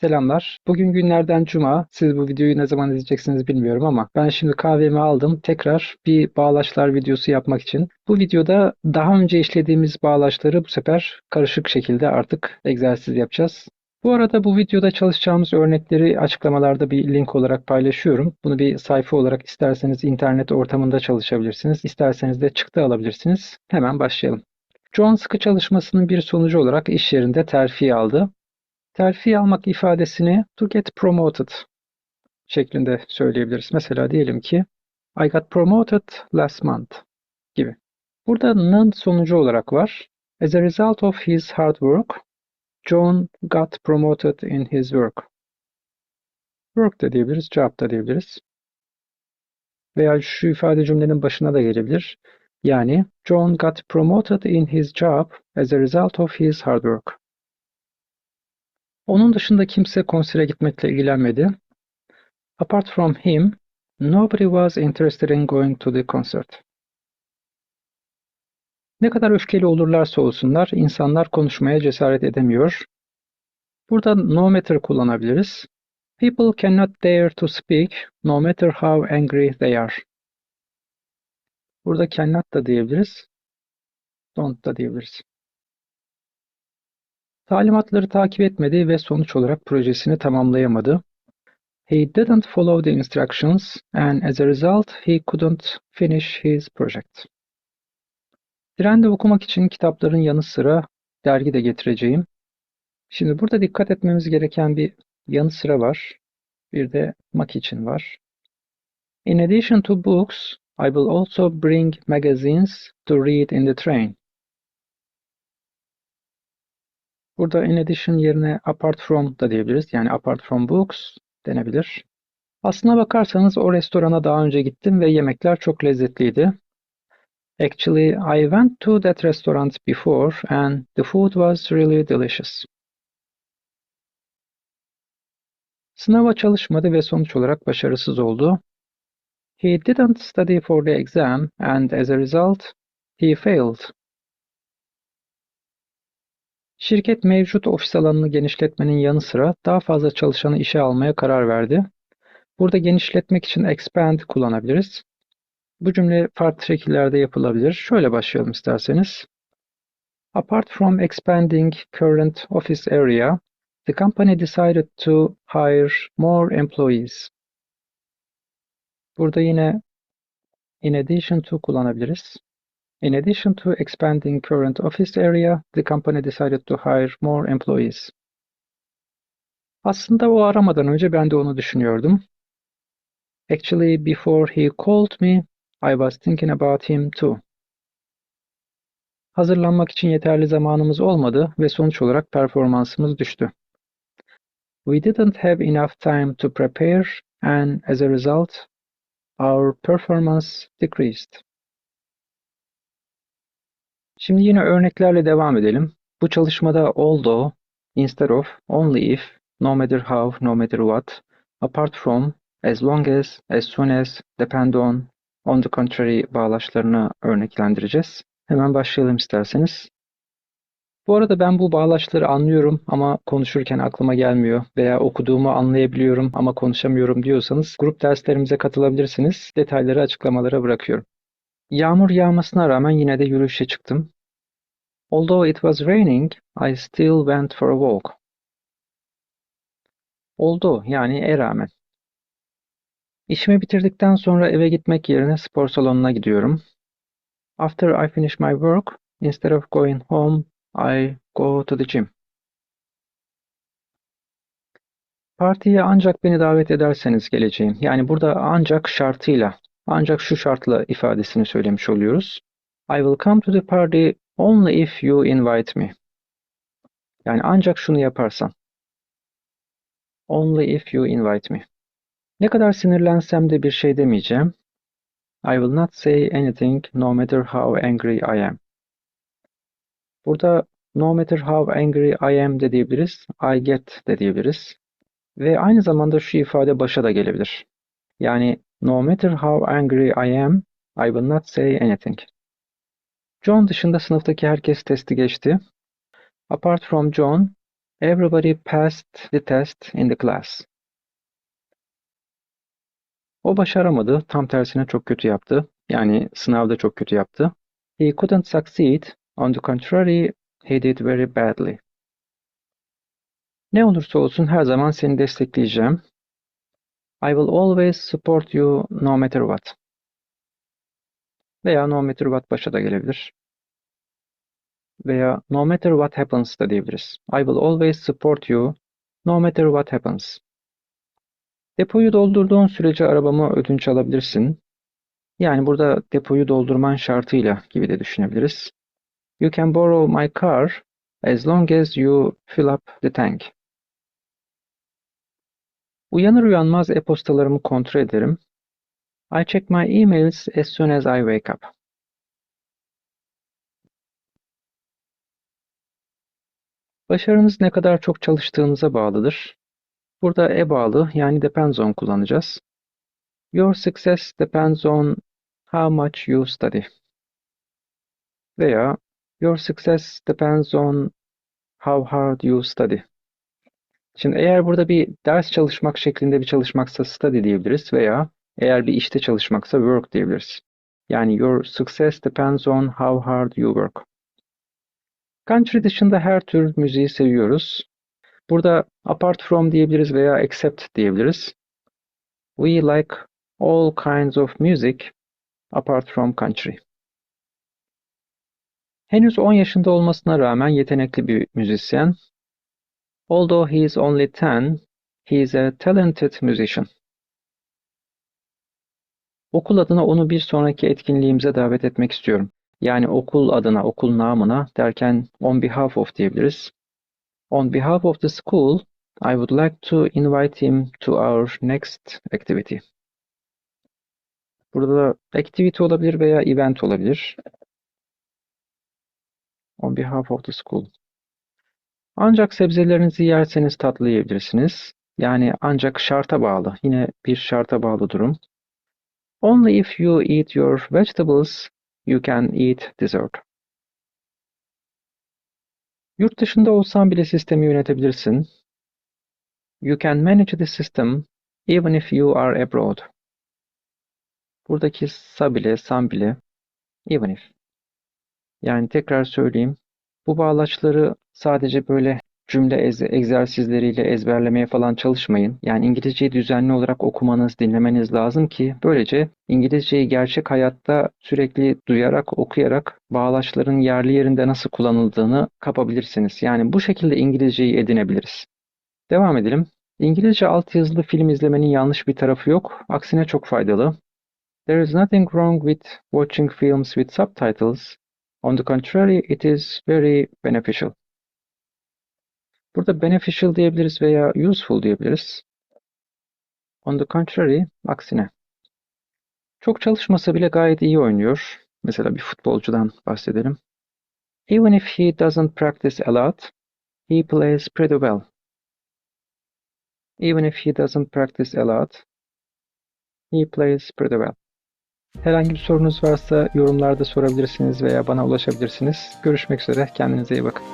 Selamlar. Bugün günlerden cuma. Siz bu videoyu ne zaman izleyeceksiniz bilmiyorum ama ben şimdi kahvemi aldım. Tekrar bir bağlaçlar videosu yapmak için. Bu videoda daha önce işlediğimiz bağlaçları bu sefer karışık şekilde artık egzersiz yapacağız. Bu arada bu videoda çalışacağımız örnekleri açıklamalarda bir link olarak paylaşıyorum. Bunu bir sayfa olarak isterseniz internet ortamında çalışabilirsiniz. isterseniz de çıktı alabilirsiniz. Hemen başlayalım. John sıkı çalışmasının bir sonucu olarak iş yerinde terfi aldı. Terfi almak ifadesini to get promoted şeklinde söyleyebiliriz. Mesela diyelim ki I got promoted last month gibi. Burada none sonucu olarak var. As a result of his hard work, John got promoted in his work. Work da diyebiliriz, job da diyebiliriz. Veya şu ifade cümlenin başına da gelebilir. Yani John got promoted in his job as a result of his hard work. Onun dışında kimse konsere gitmekle ilgilenmedi. Apart from him, nobody was interested in going to the concert. Ne kadar öfkeli olurlarsa olsunlar, insanlar konuşmaya cesaret edemiyor. Burada no matter kullanabiliriz. People cannot dare to speak no matter how angry they are. Burada cannot da diyebiliriz. Don't da diyebiliriz. Talimatları takip etmedi ve sonuç olarak projesini tamamlayamadı. He didn't follow the instructions and as a result he couldn't finish his project. Trende okumak için kitapların yanı sıra dergi de getireceğim. Şimdi burada dikkat etmemiz gereken bir yanı sıra var. Bir de mak için var. In addition to books, I will also bring magazines to read in the train. Burada in addition yerine apart from da diyebiliriz. Yani apart from books denebilir. Aslına bakarsanız o restorana daha önce gittim ve yemekler çok lezzetliydi. Actually, I went to that restaurant before and the food was really delicious. Sınava çalışmadı ve sonuç olarak başarısız oldu. He didn't study for the exam and as a result, he failed. Şirket mevcut ofis alanını genişletmenin yanı sıra daha fazla çalışanı işe almaya karar verdi. Burada genişletmek için expand kullanabiliriz. Bu cümle farklı şekillerde yapılabilir. Şöyle başlayalım isterseniz. Apart from expanding current office area, the company decided to hire more employees. Burada yine in addition to kullanabiliriz. In addition to expanding current office area, the company decided to hire more employees. Aslında o aramadan önce ben de onu düşünüyordum. Actually, before he called me, I was thinking about him too. Hazırlanmak için yeterli zamanımız olmadı ve sonuç olarak performansımız düştü. We didn't have enough time to prepare and as a result, our performance decreased. Şimdi yine örneklerle devam edelim. Bu çalışmada although, instead of, only if, no matter how, no matter what, apart from, as long as, as soon as, depend on, on the contrary bağlaçlarını örneklendireceğiz. Hemen başlayalım isterseniz. Bu arada ben bu bağlaçları anlıyorum ama konuşurken aklıma gelmiyor veya okuduğumu anlayabiliyorum ama konuşamıyorum diyorsanız grup derslerimize katılabilirsiniz. Detayları açıklamalara bırakıyorum. Yağmur yağmasına rağmen yine de yürüyüşe çıktım. Although it was raining, I still went for a walk. Oldu yani e rağmen. İşimi bitirdikten sonra eve gitmek yerine spor salonuna gidiyorum. After I finish my work, instead of going home, I go to the gym. Partiye ancak beni davet ederseniz geleceğim. Yani burada ancak şartıyla, ancak şu şartla ifadesini söylemiş oluyoruz. I will come to the party only if you invite me. Yani ancak şunu yaparsan. Only if you invite me. Ne kadar sinirlensem de bir şey demeyeceğim. I will not say anything no matter how angry I am. Burada no matter how angry I am de diyebiliriz. I get de diyebiliriz. Ve aynı zamanda şu ifade başa da gelebilir. Yani no matter how angry I am, I will not say anything. John dışında sınıftaki herkes testi geçti. Apart from John, Everybody passed the test in the class. O başaramadı, tam tersine çok kötü yaptı. Yani sınavda çok kötü yaptı. He couldn't succeed. On the contrary, he did very badly. Ne olursa olsun her zaman seni destekleyeceğim. I will always support you no matter what. Veya no matter what başa da gelebilir. Veya no matter what happens da diyebiliriz. I will always support you no matter what happens. Depoyu doldurduğun sürece arabamı ödünç alabilirsin. Yani burada depoyu doldurman şartıyla gibi de düşünebiliriz. You can borrow my car as long as you fill up the tank. Uyanır uyanmaz e-postalarımı kontrol ederim. I check my emails as soon as I wake up. Başarınız ne kadar çok çalıştığınıza bağlıdır. Burada e bağlı yani depends on kullanacağız. Your success depends on how much you study. Veya your success depends on how hard you study. Şimdi eğer burada bir ders çalışmak şeklinde bir çalışmaksa study diyebiliriz veya eğer bir işte çalışmaksa work diyebiliriz. Yani your success depends on how hard you work. Country dışında her tür müziği seviyoruz. Burada apart from diyebiliriz veya except diyebiliriz. We like all kinds of music apart from country. Henüz 10 yaşında olmasına rağmen yetenekli bir müzisyen. Although he is only 10, he is a talented musician. Okul adına onu bir sonraki etkinliğimize davet etmek istiyorum. Yani okul adına, okul namına derken on behalf of diyebiliriz. On behalf of the school, I would like to invite him to our next activity. Burada da activity olabilir veya event olabilir. On behalf of the school. Ancak sebzelerinizi yerseniz tatlı yiyebilirsiniz. Yani ancak şarta bağlı. Yine bir şarta bağlı durum. Only if you eat your vegetables, you can eat dessert. Yurt dışında olsan bile sistemi yönetebilirsin. You can manage the system even if you are abroad. Buradaki sa bile, sam bile, even if. Yani tekrar söyleyeyim. Bu bağlaçları sadece böyle cümle egzersizleriyle ezberlemeye falan çalışmayın. Yani İngilizceyi düzenli olarak okumanız, dinlemeniz lazım ki böylece İngilizceyi gerçek hayatta sürekli duyarak, okuyarak bağlaçların yerli yerinde nasıl kullanıldığını kapabilirsiniz. Yani bu şekilde İngilizceyi edinebiliriz. Devam edelim. İngilizce altyazılı film izlemenin yanlış bir tarafı yok. Aksine çok faydalı. There is nothing wrong with watching films with subtitles. On the contrary, it is very beneficial. Burada beneficial diyebiliriz veya useful diyebiliriz. On the contrary, aksine. Çok çalışmasa bile gayet iyi oynuyor. Mesela bir futbolcudan bahsedelim. Even if he doesn't practice a lot, he plays pretty well. Even if he doesn't practice a lot, he plays pretty well. Herhangi bir sorunuz varsa yorumlarda sorabilirsiniz veya bana ulaşabilirsiniz. Görüşmek üzere. Kendinize iyi bakın.